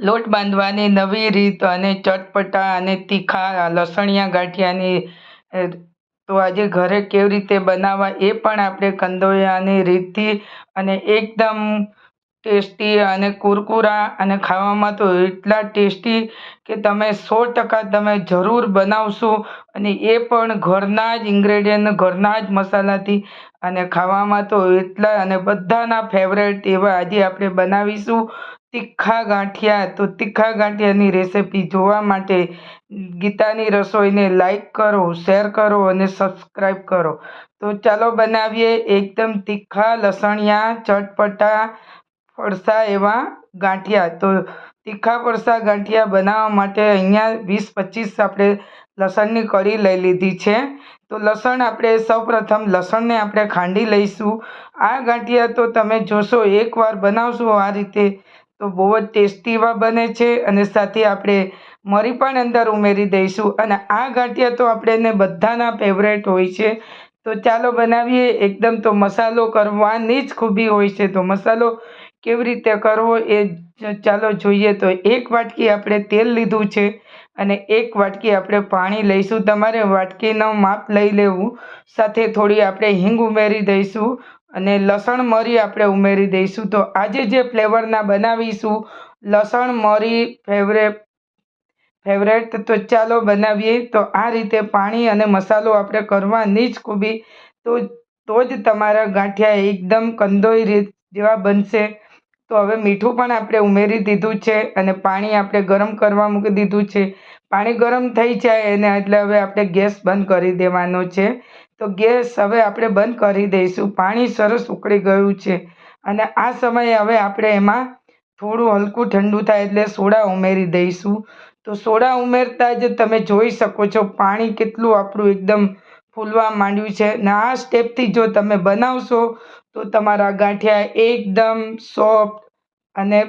લોટ બાંધવાની નવી રીત અને ચટપટા અને તીખા લસણિયા ગાંઠિયાની તો આજે ઘરે કેવી રીતે બનાવવા એ પણ આપણે કંદોયાની રીતથી અને એકદમ ટેસ્ટી અને કુરકુરા અને ખાવામાં તો એટલા ટેસ્ટી કે તમે સો ટકા તમે જરૂર બનાવશો અને એ પણ ઘરના જ ઇન્ગ્રેડિયન્ટ, ઘરના જ મસાલાથી અને ખાવામાં તો એટલા અને બધાના ફેવરેટ એવા આજે આપણે બનાવીશું. તીખા ગાંઠિયા તો તીખા ગાંઠિયાની રેસિપી જોવા માટે ગીતાની રસોઈને લાઈક કરો, શેર કરો અને સબસ્ક્રાઈબ કરો. તો ચાલો બનાવીએ એકદમ તીખા, લસણિયા, ચટપટા, ફરસા એવા ગાંઠિયા. તો તીખા, ફરસા ગાંઠિયા બનાવવા માટે અહીંયા વીસ પચીસ આપણે લસણની કળી લઈ લીધી છે. તો લસણ આપણે સૌપ્રથમ લસણને આપણે ખાંડી લઈશું. આ ગાંઠિયા તો તમે જોશો, એકવાર બનાવશો, આ રીતે તો બહુ જ ટેસ્ટી એવા બને છે અને સાથે આપણે મરી પણ અંદર ઉમેરી દઈશું અને આ ગાંઠિયા તો આપણને બધાના ફેવરેટ હોય છે. તો ચાલો બનાવીએ. એકદમ તો મસાલો કરવાની જ ખૂબી હોય છે. તો મસાલો કેવી રીતે કરવો એ ચાલો જોઈએ તો એક વાટકી આપણે તેલ લીધું છે અને એક વાટકી આપણે પાણી લઈશું. તમારે વાટકીનો માપ લઈ લેવું. સાથે થોડી આપણે હિંગ ઉમેરી દઈશું અને લસણ મરી આપણે ઉમેરી દઈશું. તો આજે જે ફ્લેવરના બનાવીશું, લસણ મરી ફેવરેટ ફેવરેટ તો ચાલો બનાવીએ. તો આ રીતે પાણી અને મસાલો આપણે કરવાની જ ખૂબી. તો તો જ તમારા ગાંઠિયા એકદમ કંદોઈ રીત જેવા બનશે. તો હવે મીઠું પણ આપણે ઉમેરી દીધું છે અને પાણી આપણે ગરમ કરવા મૂકી દીધું છે. પાણી ગરમ થઈ જાય એને એટલે હવે આપણે ગેસ બંધ કરી દેવાનો છે. તો ગેસ હવે આપણે બંધ કરી દઈશું. પાણી સરસ ઉકળી ગયું છે અને આ સમયે હવે આપણે એમાં થોડું હલકું ઠંડુ થાય એટલે સોડા ઉમેરી દઈશું. તો સોડા ઉમેરતા જ તમે જોઈ શકો છો પાણી કેટલું આપણું એકદમ ફૂલવા માંડ્યું છે. ને આ સ્ટેપથી જો તમે બનાવશો તો તમારા ગાંઠિયા એકદમ સોફ્ટ અને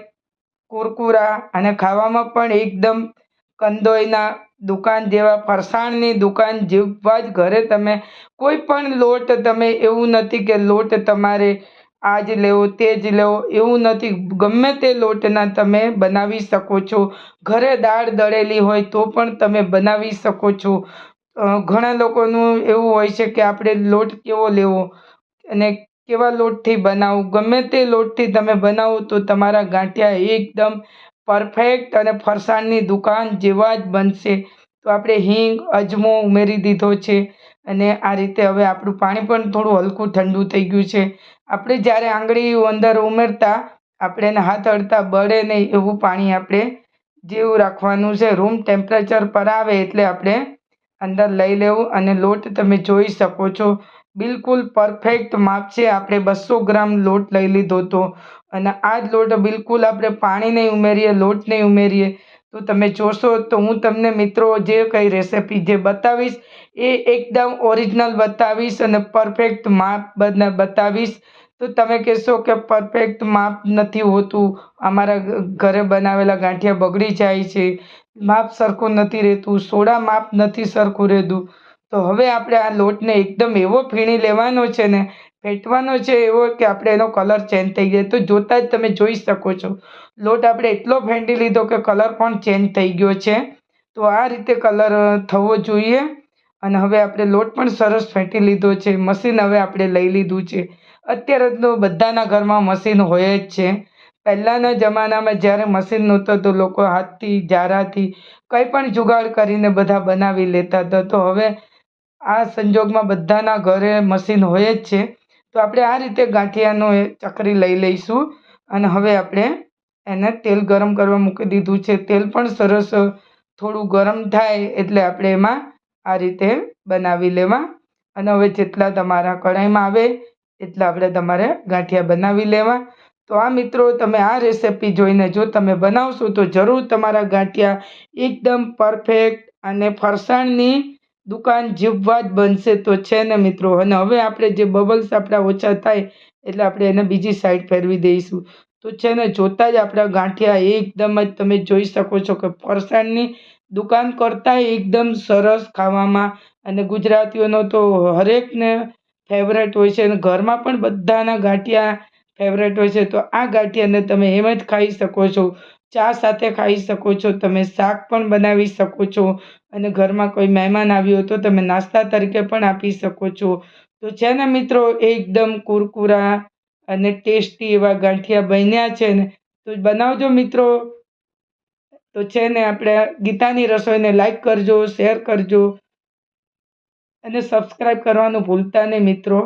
કુરકુરા અને ખાવામાં પણ એકદમ કંદોઈના દુકાન જેવા ફરસાણની દુકાન જેવા જ ઘરે તમે કોઈ પણ લોટ તમે એવું નથી કે લોટ તમારે આ જ લેવો તે જ લેવો એવું નથી. ગમે તે લોટના તમે બનાવી શકો છો. ઘરે દાળ દળેલી હોય તો પણ તમે બનાવી શકો છો. ઘણા લોકોનું એવું હોય છે કે આપણે લોટ કેવો લેવો? અને કેવા લોટથી બનાવું? ગમે તે લોટથી તમે બનાવો તો તમારા ગાંઠિયા એકદમ પરફેક્ટ અને ફરસાણની દુકાન જેવા જ બનશે. તો આપણે હિંગ, અજમો ઉમેરી દીધો છે અને આ રીતે હવે આપણું પાણી પણ થોડું હલકું ઠંડુ થઈ ગયું છે. આપણે જ્યારે આંગળી અંદર ઉમેરતા આપણે એને હાથ અડતા બળે નહીં એવું પાણી આપણે જેવું રાખવાનું છે. રૂમ ટેમ્પરેચર પર આવે એટલે આપણે અંદર લઈ લેવું અને લોટ તમે જોઈ શકો છો. બિલકુલ પરફેક્ટ માપ છે. આપણે બસો ગ્રામ લોટ લઈ લીધો હતો. અને આ જ લોટ બિલકુલ આપણે પાણી નહીં ઉમેરીએ, લોટ નહીં ઉમેરીએ. તો તમે જોશો તો હું તમને મિત્રો જે કંઈ રેસિપી જે બતાવીશ એ એકદમ ઓરિજિનલ બતાવીશ અને પરફેક્ટ માપ બતાવીશ. તો તમે કહેશો કે પરફેક્ટ માપ નથી હોતું. અમારા ઘરે બનાવેલા ગાંઠિયા બગડી જાય છે. માપ સરખું નથી રહેતું. સોડા માપ નથી સરખું રહેતું. તો હવે આપણે આ લોટને એકદમ એવો ફીણી લેવાનો છે ને, ફેંટવાનો છે એવો કે આપણે એનો કલર ચેન્જ થઈ જાય. તો જોતાં જ તમે જોઈ શકો છો. લોટ આપણે એટલો ફેંટી લીધો કે કલર પણ ચેન્જ થઈ ગયો છે. તો આ રીતે કલર થવો જોઈએ. અને હવે આપણે લોટ પણ સરસ ફેંટી લીધો છે. મશીન હવે આપણે લઈ લીધું છે. અત્યારે તો બધાના ઘરમાં મશીન હોય જ છે. પહેલાંના જમાનામાં જ્યારે મશીન નહોતું તો લોકો હાથથી જારાથી કંઈ પણ જુગાડ કરીને બધા બનાવી લેતા હતા. તો હવે આ સંજોગમાં બધાના ઘરે મશીન હોય જ છે. તો આપણે આ રીતે ગાંઠિયાનો એ ચકરી લઈ લઈશું અને હવે આપણે એને તેલ ગરમ કરવા મૂકી દીધું છે. તેલ પણ સરસ થોડું ગરમ થાય એટલે આપણે એમાં આ રીતે બનાવી લેવા. અને હવે જેટલા તમારા કઢાઈમાં આવે એટલા આપણે તમારે ગાંઠિયા બનાવી લેવા. તો આ મિત્રો તમે આ રેસિપી જોઈને જો તમે બનાવશો તો જરૂર તમારા ગાંઠિયા એકદમ પરફેક્ટ અને ફરસાણની દુકાન જેવા જ બનશે તો છે ને મિત્રો? અને હવે આપણે જે બબલ્સ આપણા ઓછા થાય એટલે આપણે એને બીજી સાઈડ ફેરવી દઈશું. તો છે ને જોતાં જ આપણા ગાંઠિયા એકદમ જ તમે જોઈ શકો છો કે ફરસાણની દુકાન કરતાં એકદમ સરસ ખાવામાં. અને ગુજરાતીઓનો તો હરેકને ફેવરેટ હોય છે અને ઘરમાં પણ બધાના ગાંઠિયા ફેવરેટ હોય છે. તો આ ગાંઠિયાને તમે એમ જ ખાઈ શકો છો. ચા સાથે ખાઈ શકો છો, તમે શાક પણ બનાવી શકો છો અને ઘરમાં કોઈ મહેમાન આવ્યો તો તમે નાસ્તા તરીકે પણ આપી શકો છો. તો છે ને મિત્રો, એકદમ કુરકુરા અને ટેસ્ટી એવા ગાંઠિયા બન્યા છે ને, તો બનાવજો મિત્રો. તો છે ને આપણે ગીતાની રસોઈને લાઈક કરજો, શેર કરજો અને સબસ્ક્રાઈબ કરવાનું ભૂલતા નહીં મિત્રો.